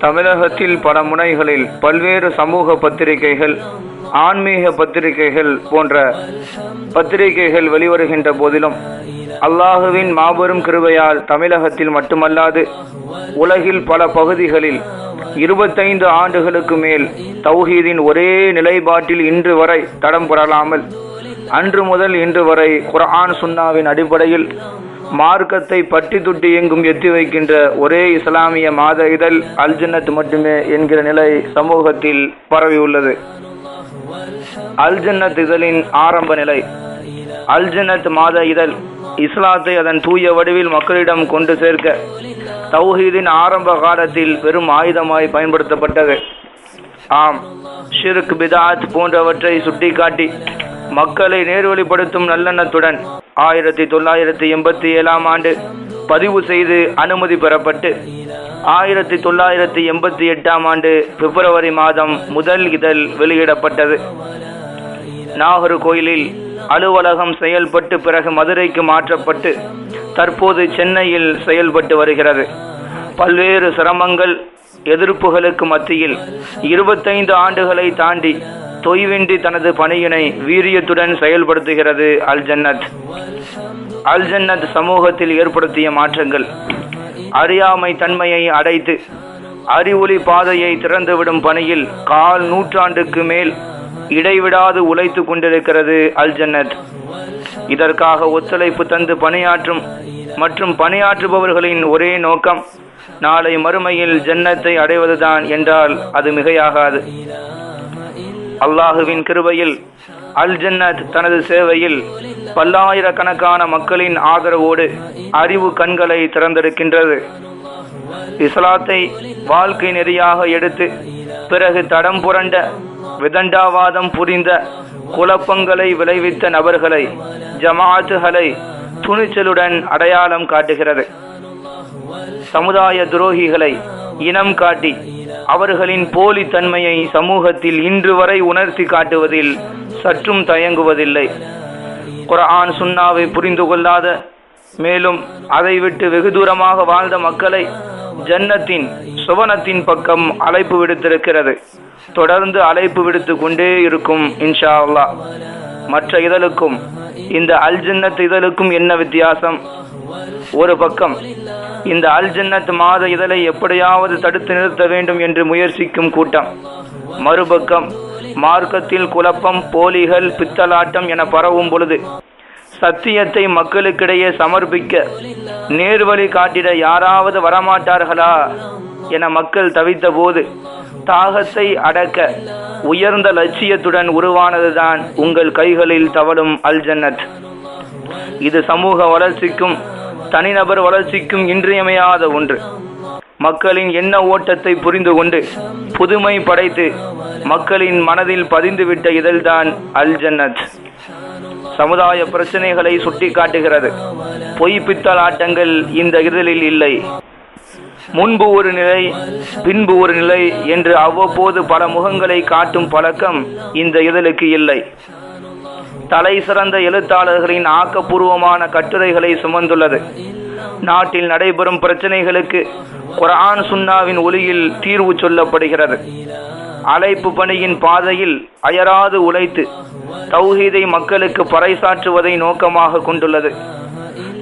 தமிழகத்தில் பல முனைகளில் பல்வேறு சமூக பத்திரிகைகள் ஆன்மீக பத்திரிகைகள் போன்ற பத்திரிகைகள் வெளிவருகின்ற போதிலும் அல்லாஹுவின் மாபெரும் கிருபையால் தமிழகத்தில் மட்டுமல்லாது உலகில் பல பகுதிகளில் இருபத்தைந்து ஆண்டுகளுக்கு மேல் தௌஹீதின் ஒரே நிலைப்பாட்டில் இன்று வரை தடம் புரளாமல் அன்று முதல் இன்று வரை குரான் சுன்னாவின் அடிப்படையில் மார்க்கத்தை பட்டி துட்டி எங்கும் எத்தி வைக்கின்ற ஒரே இஸ்லாமிய மாத இதழ் அல்ஜன்னத் மட்டுமே என்கிற நிலை சமூகத்தில் பரவியுள்ளது அல்ஜன்னத் இதழின் ஆரம்ப நிலை. அல்ஜன்னத் மாத இதழ் இஸ்லாத்தை அதன் தூய வடிவில் மக்களிடம் கொண்டு சேர்க்க தௌஹீதின் ஆரம்ப காலத்தில் பெரும் ஆயுதமாய் பயன்படுத்தப்பட்டது. ஆம் ஷிர்க் பிதாத் போன்றவற்றை சுட்டிக்காட்டி மக்களை நேர்வழிப்படுத்தும் நல்லெண்ணத்துடன் ஆயிரத்தி தொள்ளாயிரத்தி எண்பத்தி ஏழாம் ஆண்டு பதிவு செய்து அனுமதி பெறப்பட்டு ஆயிரத்தி தொள்ளாயிரத்தி எண்பத்தி எட்டாம் ஆண்டு பிப்ரவரி மாதம் முதல் இதழ் வெளியிடப்பட்டது. நாகர்கோயிலில் அலுவலகம் செயல்பட்டு பிறகு மதுரைக்கு மாற்றப்பட்டு தற்போது சென்னையில் செயல்பட்டு வருகிறது. பல்வேறு சிரமங்கள் எதிர்ப்புகளுக்கு மத்தியில் இருபத்தைந்து ஆண்டுகளை தாண்டி தொய்வின்றி தனது பணியினை வீரியத்துடன் செயல்படுத்துகிறது அல் ஜன்னத் அல் ஜன்னத் சமூகத்தில் ஏற்படுத்திய மாற்றங்கள். அறியாமை தன்மையை அடைத்து அறிவொளி பாதையை திறந்துவிடும் பணியில் கால் நூற்றாண்டுக்கு மேல் இடைவிடாது உழைத்து கொண்டிருக்கிறது அல் ஜன்னத் இதற்காக ஒத்துழைப்பு தந்து பணியாற்றும் மற்றும் பணியாற்றுபவர்களின் ஒரே நோக்கம் நாளை மறுமையில் ஜன்னத்தை அடைவதுதான் என்றால் அது மிகையாகாது. அல்லாஹுவின் கிருபையில் அல் ஜன்னத் தனது சேவையில் பல்லாயிரக்கணக்கான மக்களின் ஆதரவோடு அறிவு கண்களை திறந்திருக்கின்றது. இஸ்லாத்தை வாழ்க்கை நெறியாக எடுத்து பிறகு தடம் புரண்ட விதண்டாவாதம் புரிந்த குழப்பங்களை விளைவித்த நபர்களை ஜமாத்துகளை துணிச்சலுடன் அடையாளம் காட்டுகிறது. சமுதாய துரோகிகளை இனம் காட்டி அவர்களின் போலி தன்மையை சமூகத்தில் இன்று வரை உணர்த்தி காட்டுவதில் சற்றும் தயங்குவதில்லை. குரான் சுன்னாவை புரிந்து கொள்ளாத மேலும் அதை விட்டு வெகு தூரமாக வாழ்ந்த மக்களை ஜன்னத்தின் சுவனத்தின் பக்கம் அழைப்பு விடுத்திருக்கிறது. தொடர்ந்து அழைப்பு விடுத்து கொண்டே இருக்கும் இன்ஷா அல்லாஹ். மற்ற இதழுக்கும் இந்த அல் ஜன்னத் இதழுக்கும் என்ன வித்தியாசம்? ஒரு பக்கம் இந்த அல் ஜன்னத் மாத இதழை எப்படியாவது தடுத்து நிறுத்த வேண்டும் என்று முயற்சிக்கும் கூட்டம். மறுபக்கம் மார்க்கத்தில் குழப்பம் போலிகள் பித்தலாட்டம் என பரவும் பொழுது சத்தியத்தை மக்களுக்கிடையே சமர்ப்பிக்க நேர்வழி காட்டிட யாராவது வரமாட்டார்களா என மக்கள் தவித்த போது தாகத்தை அடக்க உயர்ந்த லட்சியத்துடன் உருவானதுதான் உங்கள் கைகளில் தவழும் அல் ஜன்னத் இது சமூக வளர்ச்சிக்கும் தனிநபர் வளர்ச்சிக்கும் இன்றியமையாத ஒன்று. மக்களின் எண்ண ஓட்டத்தை புரிந்து கொண்டு புதுமை படைத்து மக்களின் மனதில் பதிந்துவிட்ட இதழ்தான் அல் ஜன்னத். சமுதாய பிரச்சனைகளை சுட்டிக்காட்டுகிறது. பொய் பித்தல் ஆட்டங்கள் இந்த இதழில் இல்லை. முன்பு ஒரு நிலை பின்பு ஒரு நிலை என்று அவ்வப்போது பல முகங்களை காட்டும் பழக்கம் இந்த இதழுக்கு இல்லை. தலை சிறந்த எழுத்தாளர்களின் ஆக்கப்பூர்வமான கட்டுரைகளை சுமந்துள்ளது. நாட்டில் நடைபெறும் பிரச்சனைகளுக்கு குரான் சுன்னாவின் ஒளியில் தீர்வு சொல்லப்படுகிறது. அழைப்பு பணியின் பாதையில் அயராது உழைத்து தௌஹீதை மக்களுக்கு பறைசாற்றுவதை நோக்கமாக கொண்டுள்ளது.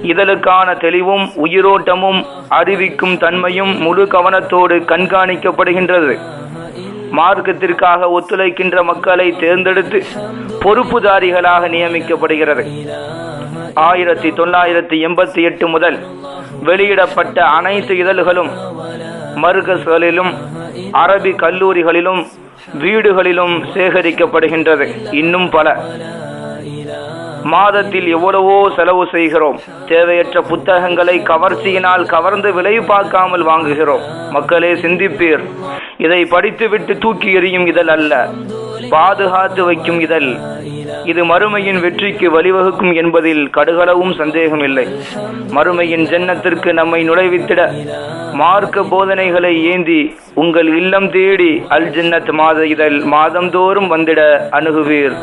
இதழுக்கான தெளிவும் உயிரோட்டமும் அறிவிக்கும் தன்மையும் முழு கவனத்தோடு கண்காணிக்கப்படுகின்றது. மார்க்கத்திற்காக ஒத்துழைக்கின்ற மக்களை தேர்ந்தெடுத்து பொறுப்புதாரிகளாக நியமிக்கப்படுகிறது. ஆயிரத்தி தொள்ளாயிரத்தி எண்பத்தி எட்டு முதல் வெளியிடப்பட்ட அனைத்து இதழ்களும் மருகஸ்களிலும் அரபி கல்லூரிகளிலும் வீடுகளிலும் சேகரிக்கப்படுகின்றது. இன்னும் பல. மாதத்தில் எவ்வளவோ செலவு செய்கிறோம். தேவையற்ற புத்தகங்களை கவர்ச்சியினால் கவர்ந்து விலை பார்க்காமல் வாங்குகிறோம். மக்களே சிந்திப்பீர். இதை படித்துவிட்டு தூக்கி எறியும் இதழ் அல்ல. பாதுகாத்து வைக்கும் இதழ். இது மறுமையின் வெற்றிக்கு வழிவகுக்கும் என்பதில் கடுகளவும் சந்தேகமில்லை. மறுமையின் ஜன்னத்திற்கு நம்மை நுழைவித்திட மார்க்க போதனைகளை ஏந்தி உங்கள் இல்லம் தேடி அல் ஜன்னத் மாத இதழ் மாதந்தோறும் வந்திட அணுகுவீர்.